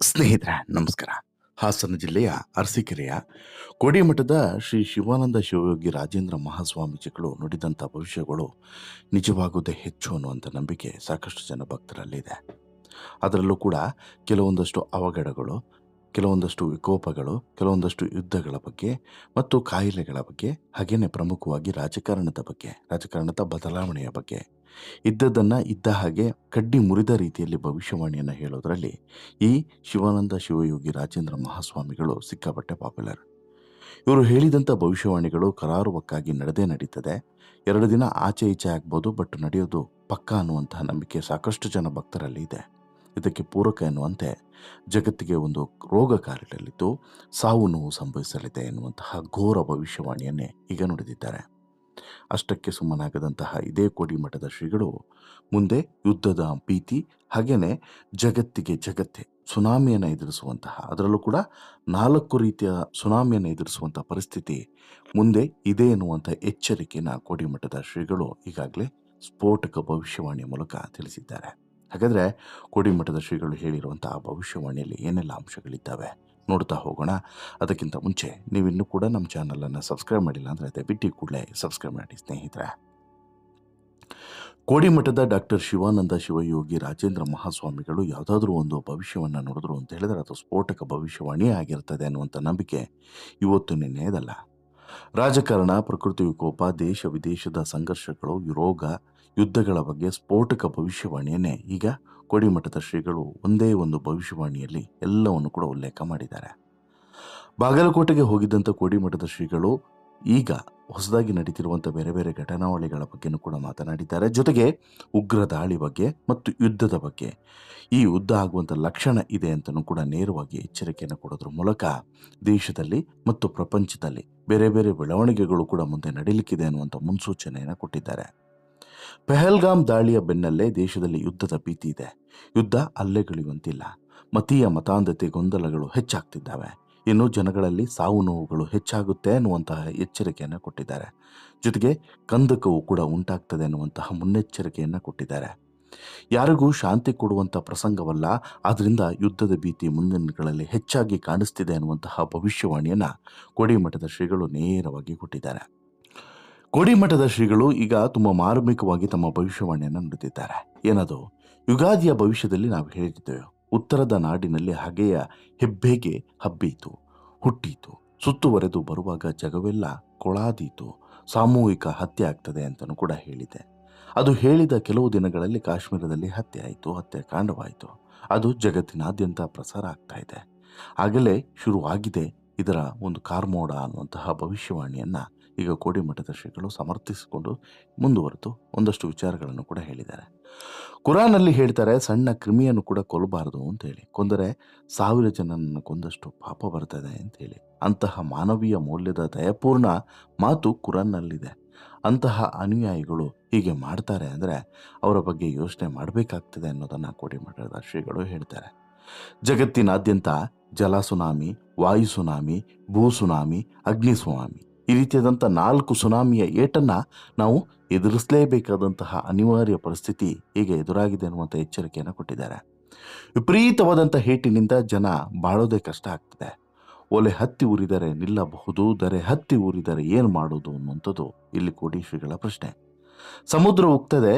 ಸ್ನೇಹಿತರೆ, ನಮಸ್ಕಾರ. ಹಾಸನ ಜಿಲ್ಲೆಯ ಅರಸೀಕೆರೆಯ ಕೋಡಿಮಠದ ಶ್ರೀ ಶಿವಾನಂದ ಶಿವಯೋಗಿ ರಾಜೇಂದ್ರ ಮಹಾಸ್ವಾಮೀಜಿಗಳು ನುಡಿದಂಥ ಭವಿಷ್ಯಗಳು ನಿಜವಾಗುವುದೇ ಹೆಚ್ಚು ಅನ್ನುವಂಥ ನಂಬಿಕೆ ಸಾಕಷ್ಟು ಜನ ಭಕ್ತರಲ್ಲಿದೆ. ಅದರಲ್ಲೂ ಕೂಡ ಕೆಲವೊಂದಷ್ಟು ಅವಘಡಗಳು, ಕೆಲವೊಂದಷ್ಟು ವಿಕೋಪಗಳು, ಕೆಲವೊಂದಷ್ಟು ಯುದ್ಧಗಳ ಬಗ್ಗೆ ಮತ್ತು ಕಾಯಿಲೆಗಳ ಬಗ್ಗೆ ಹಾಗೆಯೇ ಪ್ರಮುಖವಾಗಿ ರಾಜಕಾರಣದ ಬಗ್ಗೆ, ರಾಜಕಾರಣದ ಬದಲಾವಣೆಯ ಬಗ್ಗೆ ಇದ್ದದ್ದನ್ನು ಇದ್ದ ಹಾಗೆ ಕಡ್ಡಿ ಮುರಿದ ರೀತಿಯಲ್ಲಿ ಭವಿಷ್ಯವಾಣಿಯನ್ನು ಹೇಳೋದರಲ್ಲಿ ಈ ಶಿವಾನಂದ ಶಿವಯೋಗಿ ರಾಜೇಂದ್ರ ಮಹಾಸ್ವಾಮಿಗಳು ಸಿಕ್ಕಾಪಟ್ಟೆ ಪಾಪ್ಯುಲರ್. ಇವರು ಹೇಳಿದಂಥ ಭವಿಷ್ಯವಾಣಿಗಳು ಕರಾರುವಕ್ಕಾಗಿ ನಡೆದೇ ನಡೀತದೆ. ಎರಡು ದಿನ ಆಚೆ ಈಚೆ ಆಗ್ಬೋದು, ಬಟ್ ನಡೆಯೋದು ಪಕ್ಕ ಅನ್ನುವಂತಹ ನಂಬಿಕೆ ಸಾಕಷ್ಟು ಜನ ಭಕ್ತರಲ್ಲಿ ಇದೆ. ಇದಕ್ಕೆ ಪೂರಕ ಎನ್ನುವಂತೆ ಜಗತ್ತಿಗೆ ಒಂದು ರೋಗ ಕಾಲಿಡಲಿದ್ದು ಸಾವು ನೋವು ಸಂಭವಿಸಲಿದೆ ಎನ್ನುವಂತಹ ಘೋರ ಭವಿಷ್ಯವಾಣಿಯನ್ನೇ ಈಗ ನುಡಿದಿದ್ದಾರೆ. ಅಷ್ಟಕ್ಕೆ ಸುಮ್ಮನಾಗದಂತಹ ಇದೇ ಕೋಡಿಮಠದ ಶ್ರೀಗಳು ಮುಂದೆ ಯುದ್ಧದ ಭೀತಿ ಹಾಗೆಯೇ ಜಗತ್ತಿಗೆ ಜಗತ್ತೇ ಸುನಾಮಿಯನ್ನು ಎದುರಿಸುವಂತಹ, ಅದರಲ್ಲೂ ಕೂಡ ನಾಲ್ಕು ರೀತಿಯ ಸುನಾಮಿಯನ್ನು ಎದುರಿಸುವಂಥ ಪರಿಸ್ಥಿತಿ ಮುಂದೆ ಇದೆ ಎನ್ನುವಂಥ ಎಚ್ಚರಿಕೆಯನ್ನು ಕೋಡಿಮಠದ ಶ್ರೀಗಳು ಈಗಾಗಲೇ ಸ್ಫೋಟಕ ಭವಿಷ್ಯವಾಣಿಯ ಮೂಲಕ ತಿಳಿಸಿದ್ದಾರೆ. ಹಾಗಾದರೆ ಕೋಡಿಮಠದ ಶ್ರೀಗಳು ಹೇಳಿರುವಂಥ ಭವಿಷ್ಯವಾಣಿಯಲ್ಲಿ ಏನೆಲ್ಲ ಅಂಶಗಳಿದ್ದಾವೆ? ನೋಡ್ತಾ ಹೋಗೋಣ. ಅದಕ್ಕಿಂತ ಮುಂಚೆ ನೀವಿನ್ನೂ ಕೂಡ ನಮ್ಮ ಚಾನಲನ್ನು ಸಬ್ಸ್ಕ್ರೈಬ್ ಮಾಡಿಲ್ಲ ಅಂದರೆ ದಯವಿಟ್ಟು ಕೂಡಲೇ ಸಬ್ಸ್ಕ್ರೈಬ್ ಮಾಡಿ ಸ್ನೇಹಿತರೆ. ಕೋಡಿಮಠದ ಡಾಕ್ಟರ್ ಶಿವಾನಂದ ಶಿವಯೋಗಿ, ರಾಜೇಂದ್ರ ಮಹಾಸ್ವಾಮಿಗಳು ಯಾವುದಾದ್ರೂ ಒಂದು ಭವಿಷ್ಯವನ್ನು ನೋಡಿದ್ರು ಅಂತ ಹೇಳಿದ್ರೆ ಅದು ಸ್ಫೋಟಕ ಭವಿಷ್ಯವಾಣಿಯೇ ಆಗಿರ್ತದೆ ಅನ್ನುವಂಥ ನಂಬಿಕೆ ಇವತ್ತು ನಿನ್ನೆಯದಲ್ಲ. ರಾಜಕಾರಣ, ಪ್ರಕೃತಿ ವಿಕೋಪ, ದೇಶ ವಿದೇಶದ ಸಂಘರ್ಷಗಳು, ರೋಗ ಯುದ್ಧಗಳ ಬಗ್ಗೆ ಸ್ಫೋಟಕ ಭವಿಷ್ಯವಾಣಿಯನ್ನೇ ಈಗ ಕೋಡಿಮಠದ ಶ್ರೀಗಳು ಒಂದೇ ಒಂದು ಭವಿಷ್ಯವಾಣಿಯಲ್ಲಿ ಎಲ್ಲವನ್ನು ಕೂಡ ಉಲ್ಲೇಖ ಮಾಡಿದ್ದಾರೆ. ಬಾಗಲಕೋಟೆಗೆ ಹೋಗಿದ್ದಂಥ ಕೋಡಿಮಠದ ಶ್ರೀಗಳು ಈಗ ಹೊಸದಾಗಿ ನಡೀತಿರುವಂಥ ಬೇರೆ ಬೇರೆ ಘಟನಾವಳಿಗಳ ಬಗ್ಗೆನೂ ಕೂಡ ಮಾತನಾಡಿದ್ದಾರೆ. ಜೊತೆಗೆ ಉಗ್ರ ದಾಳಿ ಬಗ್ಗೆ ಮತ್ತು ಯುದ್ಧದ ಬಗ್ಗೆ ಈ ಯುದ್ಧ ಆಗುವಂಥ ಲಕ್ಷಣ ಇದೆ ಅಂತಲೂ ಕೂಡ ನೇರವಾಗಿ ಎಚ್ಚರಿಕೆಯನ್ನು ಕೊಡೋದ್ರ ಮೂಲಕ ದೇಶದಲ್ಲಿ ಮತ್ತು ಪ್ರಪಂಚದಲ್ಲಿ ಬೇರೆ ಬೇರೆ ಬೆಳವಣಿಗೆಗಳು ಕೂಡ ಮುಂದೆ ನಡೀಲಿಕ್ಕಿದೆ ಅನ್ನುವಂಥ ಮುನ್ಸೂಚನೆಯನ್ನು ಕೊಟ್ಟಿದ್ದಾರೆ. ಪೆಹಲ್ಗಾಮ್ ದಾಳಿಯ ಬೆನ್ನಲ್ಲೇ ದೇಶದಲ್ಲಿ ಯುದ್ಧದ ಭೀತಿ ಇದೆ. ಯುದ್ಧ ಅಲ್ಲೆಗಳಿಯುವಂತಿಲ್ಲ ಮತೀಯ ಮತಾಂಧತೆ ಗೊಂದಲಗಳು ಹೆಚ್ಚಾಗ್ತಿದ್ದಾವೆ. ಇನ್ನು ಜನಗಳಲ್ಲಿ ಸಾವು ನೋವುಗಳು ಹೆಚ್ಚಾಗುತ್ತೆ ಅನ್ನುವಂತಹ ಎಚ್ಚರಿಕೆಯನ್ನು ಕೊಟ್ಟಿದ್ದಾರೆ. ಜೊತೆಗೆ ಕಂದಕವು ಕೂಡ ಉಂಟಾಗ್ತದೆ ಅನ್ನುವಂತಹ ಮುನ್ನೆಚ್ಚರಿಕೆಯನ್ನು ಕೊಟ್ಟಿದ್ದಾರೆ. ಯಾರಿಗೂ ಶಾಂತಿ ಕೊಡುವಂಥ ಪ್ರಸಂಗವಲ್ಲ ಆದ್ದರಿಂದ ಯುದ್ಧದ ಭೀತಿ ಮುಂದಿನಗಳಲ್ಲಿ ಹೆಚ್ಚಾಗಿ ಕಾಣಿಸ್ತಿದೆ ಅನ್ನುವಂತಹ ಭವಿಷ್ಯವಾಣಿಯನ್ನು ಕೋಡಿಮಠದ ಶ್ರೀಗಳು ನೇರವಾಗಿ ಕೊಟ್ಟಿದ್ದಾರೆ. ಕೋಡಿಮಠದ ಶ್ರೀಗಳು ಈಗ ತುಂಬ ಮಾರ್ಮಿಕವಾಗಿ ತಮ್ಮ ಭವಿಷ್ಯವಾಣಿಯನ್ನು ನುಡಿದಿದ್ದಾರೆ. ಏನದು? ಯುಗಾದಿಯ ಭವಿಷ್ಯದಲ್ಲಿ ನಾವು ಹೇಳಿದ್ದೇವೆ, ಉತ್ತರದ ನಾಡಿನಲ್ಲಿ ಹಗೆಯ ಹೆಬ್ಬೆಗೆ ಹಬ್ಬೀತು, ಹುಟ್ಟೀತು, ಸುತ್ತುವರೆದು ಬರುವಾಗ ಜಗವೆಲ್ಲ ಕೊಳಾದೀತು, ಸಾಮೂಹಿಕ ಹತ್ಯೆ ಆಗ್ತದೆ ಅಂತಲೂ ಕೂಡ ಹೇಳಿದೆ. ಅದು ಹೇಳಿದ ಕೆಲವು ದಿನಗಳಲ್ಲಿ ಕಾಶ್ಮೀರದಲ್ಲಿ ಹತ್ಯೆ ಆಯಿತು ಹತ್ಯಾಕಾಂಡವಾಯಿತು ಅದು ಜಗತ್ತಿನಾದ್ಯಂತ ಪ್ರಸಾರ ಆಗ್ತಾ ಇದೆ. ಆಗಲೇ ಶುರುವಾಗಿದೆ ಇದರ ಒಂದು ಕಾರ್ಮೋಡ ಅನ್ನುವಂತಹ ಭವಿಷ್ಯವಾಣಿಯನ್ನು ಈಗ ಕೋಡಿಮಠದ ಶ್ರೀಗಳು ಸಮರ್ಥಿಸಿಕೊಂಡು ಮುಂದುವರೆದು ಒಂದಷ್ಟು ವಿಚಾರಗಳನ್ನು ಕೂಡ ಹೇಳಿದ್ದಾರೆ. ಕುರಾನಲ್ಲಿ ಹೇಳ್ತಾರೆ, ಸಣ್ಣ ಕ್ರಿಮಿಯನ್ನು ಕೂಡ ಕೊಲ್ಲಬಾರದು ಅಂತೇಳಿ ಕೊಂದರೆ ಸಾವಿರ ಜನನನ್ನು ಕೊಂದಷ್ಟು ಪಾಪ ಬರ್ತದೆ ಅಂತೇಳಿ ಅಂತಹ ಮಾನವೀಯ ಮೌಲ್ಯದ ದಯಪೂರ್ಣ ಮಾತು ಕುರಾನ್ನಲ್ಲಿದೆ. ಅಂತಹ ಅನುಯಾಯಿಗಳು ಹೀಗೆ ಮಾಡ್ತಾರೆ ಅಂದರೆ ಅವರ ಬಗ್ಗೆ ಯೋಚನೆ ಮಾಡಬೇಕಾಗ್ತದೆ ಅನ್ನೋದನ್ನು ಕೋಡಿಮಠದ ಶ್ರೀಗಳು ಹೇಳ್ತಾರೆ. ಜಗತ್ತಿನಾದ್ಯಂತ ಜಲ ಸುನಾಮಿ ವಾಯು ಸುನಾಮಿ ಭೂ ಸುನಾಮಿ ಅಗ್ನಿ ಸುನಾಮಿ ಈ ರೀತಿಯಾದಂಥ ನಾಲ್ಕು ಸುನಾಮಿಯ ಏಟನ್ನು ನಾವು ಎದುರಿಸಲೇಬೇಕಾದಂತಹ ಅನಿವಾರ್ಯ ಪರಿಸ್ಥಿತಿ ಈಗ ಎದುರಾಗಿದೆ ಅನ್ನುವಂಥ ಎಚ್ಚರಿಕೆಯನ್ನು ಕೊಟ್ಟಿದ್ದಾರೆ. ವಿಪರೀತವಾದಂಥ ಹೇಟಿನಿಂದ ಜನ ಬಾಳೋದೇ ಕಷ್ಟ ಆಗ್ತದೆ. ಒಲೆ ಹತ್ತಿ ಉರಿದರೆ ನಿಲ್ಲಬಹುದು, ದರೆ ಹತ್ತಿ ಊರಿದರೆ ಏನು ಮಾಡೋದು ಅನ್ನುವಂಥದ್ದು ಇಲ್ಲಿ ಕೋಟೀಶ್ರೀಗಳ ಪ್ರಶ್ನೆ. ಸಮುದ್ರ ಉಕ್ತದೆ,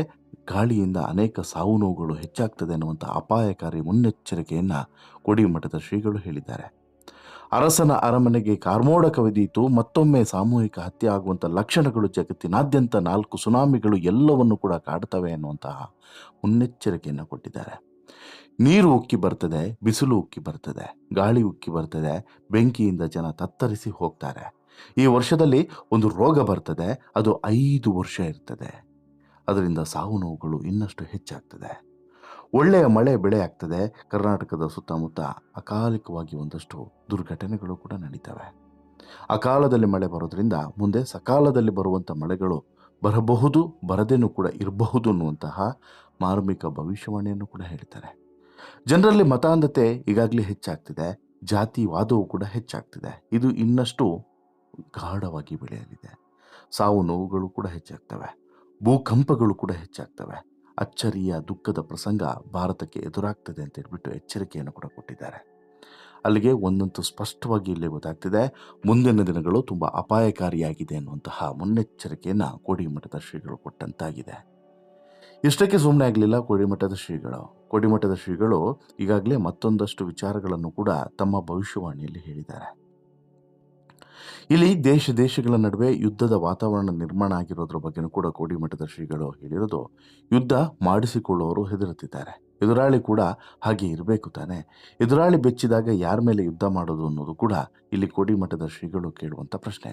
ಗಾಳಿಯಿಂದ ಅನೇಕ ಸಾವು ನೋವುಗಳು ಹೆಚ್ಚಾಗ್ತದೆ ಅನ್ನುವಂಥ ಅಪಾಯಕಾರಿ ಮುನ್ನೆಚ್ಚರಿಕೆಯನ್ನು ಕೊಡಿಮಠದ ಶ್ರೀಗಳು ಹೇಳಿದ್ದಾರೆ. ಅರಸನ ಅರಮನೆಗೆ ಕಾರ್ಮೋಡ ಕವಿದೀತು. ಮತ್ತೊಮ್ಮೆ ಸಾಮೂಹಿಕ ಹತ್ಯೆ ಆಗುವಂಥ ಲಕ್ಷಣಗಳು ಜಗತ್ತಿನಾದ್ಯಂತ ನಾಲ್ಕು ಸುನಾಮಿಗಳು ಎಲ್ಲವನ್ನು ಕೂಡ ಕಾಡ್ತವೆ ಅನ್ನುವಂತಹ ಮುನ್ನೆಚ್ಚರಿಕೆಯನ್ನು ಕೊಟ್ಟಿದ್ದಾರೆ. ನೀರು ಉಕ್ಕಿ ಬರ್ತದೆ, ಬಿಸಿಲು ಉಕ್ಕಿ ಬರ್ತದೆ, ಗಾಳಿ ಉಕ್ಕಿ ಬರ್ತದೆ, ಬೆಂಕಿಯಿಂದ ಜನ ತತ್ತರಿಸಿ ಹೋಗ್ತಾರೆ. ಈ ವರ್ಷದಲ್ಲಿ ಒಂದು ರೋಗ ಬರ್ತದೆ, ಅದು ಐದು ವರ್ಷ ಇರ್ತದೆ. ಅದರಿಂದ ಸಾವು ನೋವುಗಳು ಇನ್ನಷ್ಟು ಹೆಚ್ಚಾಗ್ತದೆ. ಒಳ್ಳೆಯ ಮಳೆ ಬೆಳೆ ಆಗ್ತದೆ. ಕರ್ನಾಟಕದ ಸುತ್ತಮುತ್ತ ಅಕಾಲಿಕವಾಗಿ ಒಂದಷ್ಟು ದುರ್ಘಟನೆಗಳು ಕೂಡ ನಡೀತವೆ. ಅಕಾಲದಲ್ಲಿ ಮಳೆ ಬರೋದ್ರಿಂದ ಮುಂದೆ ಸಕಾಲದಲ್ಲಿ ಬರುವಂಥ ಮಳೆಗಳು ಬರಬಹುದು, ಬರದೇನೂ ಕೂಡ ಇರಬಹುದು ಅನ್ನುವಂತಹ ಮಾರ್ಮಿಕ ಭವಿಷ್ಯವಾಣಿಯನ್ನು ಕೂಡ ಹೇಳ್ತಾರೆ. ಜನರಲ್ಲಿ ಮತಾಂಧತೆ ಈಗಾಗಲೇ ಹೆಚ್ಚಾಗ್ತಿದೆ. ಜಾತಿವಾದವು ಕೂಡ ಹೆಚ್ಚಾಗ್ತಿದೆ. ಇದು ಇನ್ನಷ್ಟು ಗಾಢವಾಗಿ ಬೆಳೆಯಲಿದೆ. ಸಾವು ನೋವುಗಳು ಕೂಡ ಹೆಚ್ಚಾಗ್ತವೆ. ಭೂಕಂಪಗಳು ಕೂಡ ಹೆಚ್ಚಾಗ್ತವೆ. ಅಚ್ಚರಿಯ ದುಃಖದ ಪ್ರಸಂಗ ಭಾರತಕ್ಕೆ ಎದುರಾಗ್ತದೆ ಅಂತ ಹೇಳ್ಬಿಟ್ಟು ಎಚ್ಚರಿಕೆಯನ್ನು ಕೂಡ ಕೊಟ್ಟಿದ್ದಾರೆ. ಅಲ್ಲಿಗೆ ಒಂದಂತೂ ಸ್ಪಷ್ಟವಾಗಿ ಇಲ್ಲಿ ಗೊತ್ತಾಗ್ತಿದೆ. ಮುಂದಿನ ದಿನಗಳು ತುಂಬ ಅಪಾಯಕಾರಿಯಾಗಿದೆ ಅನ್ನುವಂತಹ ಮುನ್ನೆಚ್ಚರಿಕೆಯನ್ನು ಕೋಡಿಮಠದ ಶ್ರೀಗಳು ಕೊಟ್ಟಂತಾಗಿದೆ. ಇಷ್ಟಕ್ಕೆ ಸುಮ್ಮನೆ ಆಗಲಿಲ್ಲ ಕೋಡಿಮಠದ ಶ್ರೀಗಳು. ಕೋಡಿಮಠದ ಶ್ರೀಗಳು ಈಗಾಗಲೇ ಮತ್ತೊಂದಷ್ಟು ವಿಚಾರಗಳನ್ನು ಕೂಡ ತಮ್ಮ ಭವಿಷ್ಯವಾಣಿಯಲ್ಲಿ ಹೇಳಿದ್ದಾರೆ. ಇಲ್ಲಿ ದೇಶ ದೇಶಗಳ ನಡುವೆ ಯುದ್ಧದ ವಾತಾವರಣ ನಿರ್ಮಾಣ ಆಗಿರೋದ್ರ ಬಗ್ಗೆನೂ ಕೂಡ ಕೋಡಿಮಠದ ಶ್ರೀಗಳು ಹೇಳಿರೋದು ಯುದ್ಧ ಮಾಡಿಸಿಕೊಳ್ಳುವವರು ಹೆದರುತ್ತಿದ್ದಾರೆ. ಎದುರಾಳಿ ಕೂಡ ಹಾಗೆ ಇರಬೇಕು ತಾನೆ. ಎದುರಾಳಿ ಬೆಚ್ಚಿದಾಗ ಯಾರ ಮೇಲೆ ಯುದ್ಧ ಮಾಡೋದು ಅನ್ನೋದು ಕೂಡ ಇಲ್ಲಿ ಕೋಡಿಮಠದ ಶ್ರೀಗಳು ಕೇಳುವಂಥ ಪ್ರಶ್ನೆ.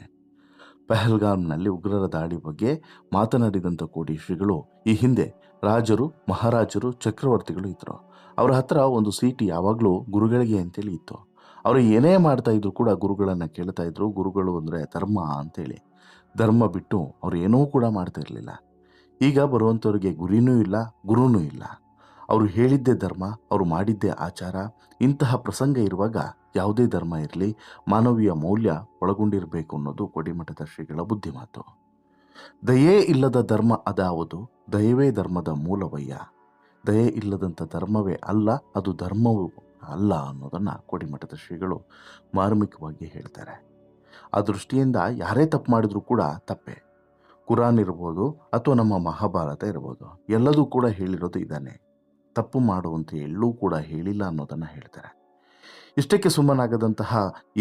ಪೆಹಲ್ಗಾಮ್ನಲ್ಲಿ ಉಗ್ರರ ದಾಳಿ ಬಗ್ಗೆ ಮಾತನಾಡಿದಂಥ ಕೋಡಿ ಶ್ರೀಗಳು ಈ ಹಿಂದೆ ರಾಜರು, ಮಹಾರಾಜರು, ಚಕ್ರವರ್ತಿಗಳು ಇದ್ದರು ಅವರ ಹತ್ರ ಒಂದು ಸೀಟಿ ಯಾವಾಗಲೂ ಗುರುಗಳಿಗೆ ಅಂತೇಳಿ ಇತ್ತು. ಅವರು ಏನೇ ಮಾಡ್ತಾ ಇದ್ರು ಕೂಡ ಗುರುಗಳನ್ನು ಕೇಳ್ತಾ ಇದ್ರು, ಗುರುಗಳು ಅಂದರೆ ಧರ್ಮ ಅಂತೇಳಿ. ಧರ್ಮ ಬಿಟ್ಟು ಅವ್ರು ಏನೂ ಕೂಡ ಮಾಡ್ತಾ ಇರಲಿಲ್ಲ. ಈಗ ಬರುವಂಥವ್ರಿಗೆ ಗುರಿನೂ ಇಲ್ಲ, ಗುರುನೂ ಇಲ್ಲ. ಅವರು ಹೇಳಿದ್ದೇ ಧರ್ಮ, ಅವರು ಮಾಡಿದ್ದೇ ಆಚಾರ. ಇಂತಹ ಪ್ರಸಂಗ ಇರುವಾಗ ಯಾವುದೇ ಧರ್ಮ ಇರಲಿ, ಮಾನವೀಯ ಮೌಲ್ಯ ಒಳಗೊಂಡಿರಬೇಕು ಅನ್ನೋದು ಕೊಡಿಮಠದ ಶ್ರೀಗಳ ಬುದ್ಧಿಮಾತು ದಯೆ ಇಲ್ಲದ ಧರ್ಮ ಅದಾವುದು, ದಯವೇ ಧರ್ಮದ ಮೂಲವಯ್ಯ ದಯೆ ಇಲ್ಲದಂಥ ಧರ್ಮವೇ ಅಲ್ಲ, ಅದು ಧರ್ಮವೂ ಅಲ್ಲ ಅನ್ನೋದನ್ನು ಕೋಡಿಮಠದ ಶ್ರೀಗಳು ಮಾರ್ಮಿಕವಾಗಿ ಹೇಳ್ತಾರೆ. ಆ ದೃಷ್ಟಿಯಿಂದ ಯಾರೇ ತಪ್ಪು ಮಾಡಿದರೂ ಕೂಡ ತಪ್ಪೆ. ಕುರಾನ್ ಇರ್ಬೋದು ಅಥವಾ ನಮ್ಮ ಮಹಾಭಾರತ ಇರ್ಬೋದು, ಎಲ್ಲದೂ ಕೂಡ ಹೇಳಿರೋದು ಇದ್ದಾನೆ ತಪ್ಪು ಮಾಡುವಂತೆ ಎಲ್ಲೂ ಕೂಡ ಹೇಳಿಲ್ಲ ಅನ್ನೋದನ್ನು ಹೇಳ್ತಾರೆ. ಇಷ್ಟಕ್ಕೆ ಸುಮ್ಮನಾಗದಂತಹ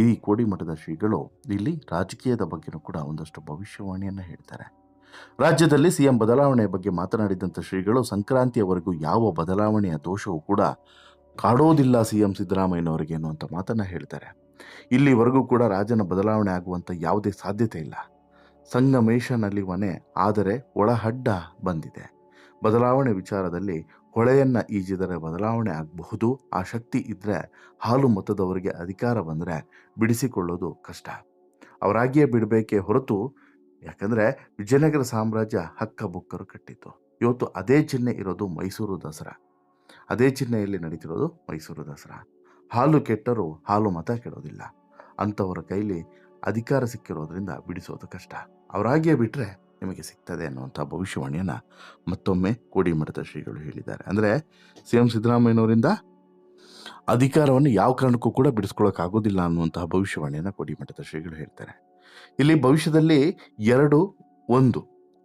ಈ ಕೋಡಿಮಠದ ಶ್ರೀಗಳು ಇಲ್ಲಿ ರಾಜಕೀಯದ ಬಗ್ಗೆನೂ ಕೂಡ ಒಂದಷ್ಟು ಭವಿಷ್ಯವಾಣಿಯನ್ನು ಹೇಳ್ತಾರೆ. ರಾಜ್ಯದಲ್ಲಿ ಸಿಎಂ ಬದಲಾವಣೆಯ ಬಗ್ಗೆ ಮಾತನಾಡಿದಂಥ ಶ್ರೀಗಳು ಸಂಕ್ರಾಂತಿಯವರೆಗೂ ಯಾವ ಬದಲಾವಣೆಯ ದೋಷವೂ ಕೂಡ ಕಾಡೋದಿಲ್ಲ ಸಿ ಎಂ ಸಿದ್ದರಾಮಯ್ಯನವರಿಗೆ ಅನ್ನುವಂಥ ಮಾತನ್ನು ಹೇಳ್ತಾರೆ. ಇಲ್ಲಿವರೆಗೂ ಕೂಡ ರಾಜನ ಬದಲಾವಣೆ ಆಗುವಂಥ ಯಾವುದೇ ಸಾಧ್ಯತೆ ಇಲ್ಲ. ಸಂಗಮೇಶನಲ್ಲಿ ಮನೆ ಆದರೆ ಒಳಹಡ್ಡ ಬಂದಿದೆ. ಬದಲಾವಣೆ ವಿಚಾರದಲ್ಲಿ ಹೊಳೆಯನ್ನು ಈಜಿದರೆ ಬದಲಾವಣೆ ಆಗಬಹುದು, ಆ ಶಕ್ತಿ ಇದ್ದರೆ ಹಾಲು ಮತದವರಿಗೆ ಅಧಿಕಾರ ಬಂದರೆ ಬಿಡಿಸಿಕೊಳ್ಳೋದು ಕಷ್ಟ. ಅವರಾಗಿಯೇ ಬಿಡಬೇಕೇ ಹೊರತು ಯಾಕಂದರೆ ವಿಜಯನಗರ ಸಾಮ್ರಾಜ್ಯ ಹಕ್ಕ ಬುಕ್ಕರು ಕಟ್ಟಿತ್ತು. ಇವತ್ತು ಅದೇ ಚಿಹ್ನೆ ಇರೋದು ಮೈಸೂರು ದಸರಾ. ಅದೇ ಚಿಹ್ನೆಯಲ್ಲಿ ನಡೀತಿರೋದು ಮೈಸೂರು ದಸರಾ. ಹಾಲು ಕೆಟ್ಟರೂ ಹಾಲು ಮತ ಕೆಡೋದಿಲ್ಲ. ಅಂಥವರ ಕೈಲಿ ಅಧಿಕಾರ ಸಿಕ್ಕಿರೋದ್ರಿಂದ ಬಿಡಿಸೋದು ಕಷ್ಟ. ಅವರಾಗಿಯೇ ಬಿಟ್ಟರೆ ನಿಮಗೆ ಸಿಗ್ತದೆ ಅನ್ನುವಂಥ ಭವಿಷ್ಯವಾಣಿಯನ್ನು ಮತ್ತೊಮ್ಮೆ ಕೋಡಿಮಠದ ಶ್ರೀಗಳು ಹೇಳಿದ್ದಾರೆ. ಅಂದರೆ ಸಿ ಎಂ ಸಿದ್ದರಾಮಯ್ಯನವರಿಂದ ಅಧಿಕಾರವನ್ನು ಯಾವ ಕಾರಣಕ್ಕೂ ಕೂಡ ಬಿಡಿಸ್ಕೊಳ್ಳೋಕ್ಕಾಗೋದಿಲ್ಲ ಅನ್ನುವಂತಹ ಭವಿಷ್ಯವಾಣಿಯನ್ನು ಕೋಡಿಮಠದ ಶ್ರೀಗಳು ಹೇಳ್ತಾರೆ. ಇಲ್ಲಿ ಭವಿಷ್ಯದಲ್ಲಿ ಎರಡು, ಒಂದು,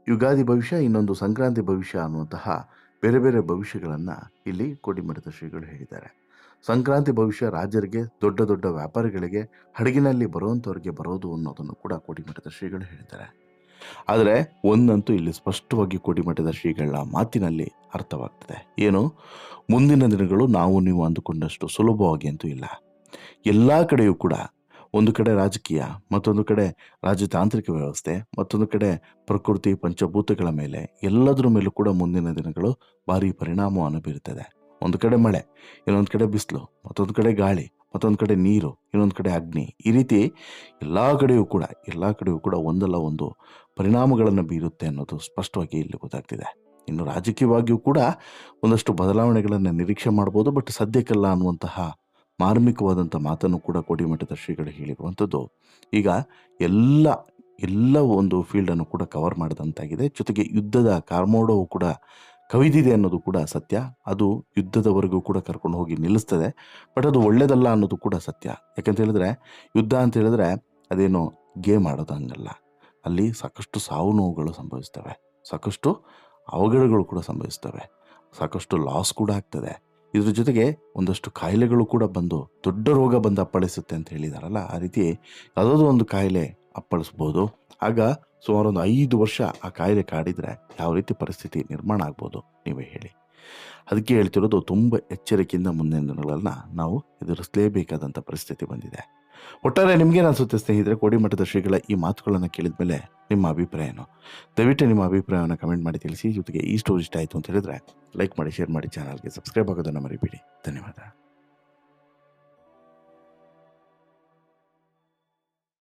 ಯುಗಾದಿ ಭವಿಷ್ಯ, ಇನ್ನೊಂದು ಸಂಕ್ರಾಂತಿ ಭವಿಷ್ಯ ಅನ್ನುವಂತಹ ಬೇರೆ ಬೇರೆ ಭವಿಷ್ಯಗಳನ್ನು ಇಲ್ಲಿ ಕೋಡಿಮಠದ ಶ್ರೀಗಳು ಹೇಳಿದ್ದಾರೆ. ಸಂಕ್ರಾಂತಿ ಭವಿಷ್ಯ ರಾಜರಿಗೆ, ದೊಡ್ಡ ದೊಡ್ಡ ವ್ಯಾಪಾರಿಗಳಿಗೆ, ಹಡಗಿನಲ್ಲಿ ಬರುವಂಥವ್ರಿಗೆ ಬರೋದು ಅನ್ನೋದನ್ನು ಕೂಡ ಕೋಡಿಮಠದ ಶ್ರೀಗಳು ಹೇಳಿದ್ದಾರೆ. ಆದರೆ ಒಂದಂತೂ ಇಲ್ಲಿ ಸ್ಪಷ್ಟವಾಗಿ ಕೋಡಿಮಠದ ಶ್ರೀಗಳ ಮಾತಿನಲ್ಲಿ ಅರ್ಥವಾಗ್ತದೆ. ಏನು? ಮುಂದಿನ ದಿನಗಳು ನಾವು ನೀವು ಅಂದುಕೊಂಡಷ್ಟು ಸುಲಭವಾಗಿ ಅಂತೂ ಇಲ್ಲ. ಎಲ್ಲ ಕಡೆಯೂ ಕೂಡ ಒಂದು ಕಡೆ ರಾಜಕೀಯ, ಮತ್ತೊಂದು ಕಡೆ ರಾಜತಾಂತ್ರಿಕ ವ್ಯವಸ್ಥೆ, ಮತ್ತೊಂದು ಕಡೆ ಪ್ರಕೃತಿ ಪಂಚಭೂತಗಳ ಮೇಲೆ ಎಲ್ಲದರ ಮೇಲೂ ಕೂಡ ಮುಂದಿನ ದಿನಗಳು ಭಾರಿ ಪರಿಣಾಮವನ್ನು ಬೀರುತ್ತದೆ. ಒಂದು ಕಡೆ ಮಳೆ, ಇನ್ನೊಂದು ಕಡೆ ಬಿಸಿಲು, ಮತ್ತೊಂದು ಕಡೆ ಗಾಳಿ, ಮತ್ತೊಂದು ಕಡೆ ನೀರು, ಇನ್ನೊಂದು ಕಡೆ ಅಗ್ನಿ. ಈ ರೀತಿ ಎಲ್ಲ ಕಡೆಯೂ ಕೂಡ, ಎಲ್ಲ ಕಡೆಯೂ ಕೂಡ ಒಂದಲ್ಲ ಒಂದು ಪರಿಣಾಮಗಳನ್ನು ಬೀರುತ್ತೆ ಅನ್ನೋದು ಸ್ಪಷ್ಟವಾಗಿ ಇಲ್ಲಿ ಗೊತ್ತಾಗ್ತಿದೆ. ಇನ್ನು ರಾಜಕೀಯವಾಗಿಯೂ ಕೂಡ ಒಂದಷ್ಟು ಬದಲಾವಣೆಗಳನ್ನು ನಿರೀಕ್ಷೆ ಮಾಡ್ಬೋದು, ಬಟ್ ಸದ್ಯಕ್ಕಲ್ಲ ಅನ್ನುವಂತಹ ಮಾರ್ಮಿಕವಾದಂಥ ಮಾತನ್ನು ಕೂಡ ಕೋಡಿಮಠದ ಶ್ರೀಗಳು ಹೇಳಿರುವಂಥದ್ದು. ಈಗ ಎಲ್ಲ ಎಲ್ಲ ಒಂದು ಫೀಲ್ಡನ್ನು ಕೂಡ ಕವರ್ ಮಾಡಿದಂತಾಗಿದೆ. ಜೊತೆಗೆ ಯುದ್ಧದ ಕಾರ್ಮೋಡವು ಕೂಡ ಕವಿದಿದೆ ಅನ್ನೋದು ಕೂಡ ಸತ್ಯ. ಅದು ಯುದ್ಧದವರೆಗೂ ಕೂಡ ಕರ್ಕೊಂಡು ಹೋಗಿ ನಿಲ್ಲಿಸ್ತದೆ. ಬಟ್ ಅದು ಒಳ್ಳೆಯದಲ್ಲ ಅನ್ನೋದು ಕೂಡ ಸತ್ಯ. ಯಾಕಂತ ಹೇಳಿದ್ರೆ, ಯುದ್ಧ ಅಂತ ಹೇಳಿದ್ರೆ ಅದೇನು ಗೇಮ್ ಆಡೋದು ಹಂಗಲ್ಲ. ಅಲ್ಲಿ ಸಾಕಷ್ಟು ಸಾವು ನೋವುಗಳು ಸಂಭವಿಸ್ತವೆ. ಸಾಕಷ್ಟು ಅವಘಡಗಳು ಕೂಡ ಸಂಭವಿಸ್ತವೆ. ಸಾಕಷ್ಟು ಲಾಸ್ ಕೂಡ ಆಗ್ತದೆ. ಇದ್ರ ಜೊತೆಗೆ ಒಂದಷ್ಟು ಕಾಯಿಲೆಗಳು ಕೂಡ ಬಂದು ದೊಡ್ಡ ರೋಗ ಬಂದು ಅಪ್ಪಳಿಸುತ್ತೆ ಅಂತ ಹೇಳಿದಾರಲ್ಲ, ಆ ರೀತಿ ಯಾವುದೋ ಒಂದು ಕಾಯಿಲೆ ಅಪ್ಪಳಿಸ್ಬೋದು. ಆಗ ಸುಮಾರು ಒಂದು ಐದು ವರ್ಷ ಆ ಕಾಯಿಲೆ ಕಾಡಿದರೆ ಯಾವ ರೀತಿ ಪರಿಸ್ಥಿತಿ ನಿರ್ಮಾಣ ಆಗ್ಬೋದು, ನೀವೇ ಹೇಳಿ. ಅದಕ್ಕೆ ಹೇಳ್ತಿರೋದು ತುಂಬ ಎಚ್ಚರಿಕೆಯಿಂದ ಮುಂದಿನ ದಿನಗಳನ್ನ ನಾವು ಎದುರಿಸಲೇಬೇಕಾದಂಥ ಪರಿಸ್ಥಿತಿ ಬಂದಿದೆ. ಒಟ್ಟಾರೆ ನಿಮಗೇನು ಅನಿಸುತ್ತೆ ಸ್ನೇಹಿತರೆ ಕೋಡಿಮಠದ ಶ್ರೀಗಳ ಈ ಮಾತುಗಳನ್ನು ಕೇಳಿದ ಮೇಲೆ ನಿಮ್ಮ ಅಭಿಪ್ರಾಯ ಏನು? ದಯವಿಟ್ಟು ನಿಮ್ಮ ಅಭಿಪ್ರಾಯವನ್ನು ಕಮೆಂಟ್ ಮಾಡಿ ತಿಳಿಸಿ, ಜೊತೆಗೆ ಈ ಸ್ಟೋರಿ ಇಷ್ಟ ಆಯಿತು ಅಂತ ಹೇಳಿದ್ರೆ ಲೈಕ್ ಮಾಡಿ, ಶೇರ್ ಮಾಡಿ, ಚಾನಲ್ಗೆ ಸಬ್ಸ್ಕ್ರೈಬ್ ಆಗೋದನ್ನು ಮರಿಬೇಡಿ. ಧನ್ಯವಾದ.